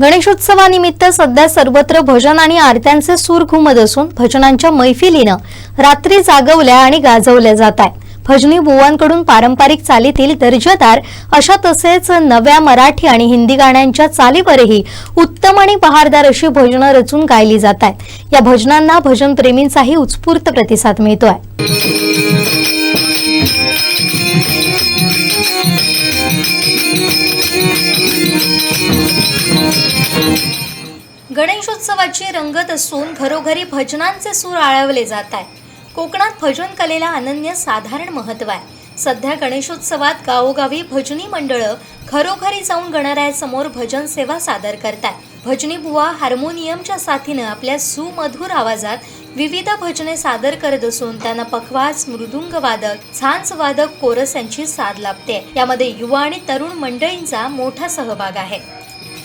गणेशोत्सवानिमित्त सध्या सर्वत्र भजन आणि आरत्यांचे सूर घुमत असून भजनांच्या मैफिलीनं रात्री जागवल्या आणि गाजवल्या जात आहेत भजनी बुवांकडून पारंपरिक चालीतील दर्जेदार अशा तसेच नव्या मराठी आणि हिंदी गाण्यांच्या चालीवरही उत्तम आणि बहारदार अशी भजनं रचून गायली जात आहेत या भजनांना भजनप्रेमींचाही उत्स्फूर्त प्रतिसाद मिळतोय. गणेशोत्सवाची रंगत असून घरोघरी भजनांचे सूर आळवले जात आहे कोकणात भजन कलेला अनन्य साधारण महत्त्व आहे. सध्या गणेशोत्सवात गावोगावी भजनी मंडळं घरोघरी जाऊन गणरायासमोर भजन सेवा सादर करतात. भजनी बुवा हार्मोनियमच्या साथीनं आपल्या सुमधुर आवाजात विविध भजने सादर करत असून त्यांना पखवाज मृदुंग वादक झांज वादक कोरस यांची साथ लाभते. यामध्ये युवा आणि तरुण मंडळींचा मोठा सहभाग आहे.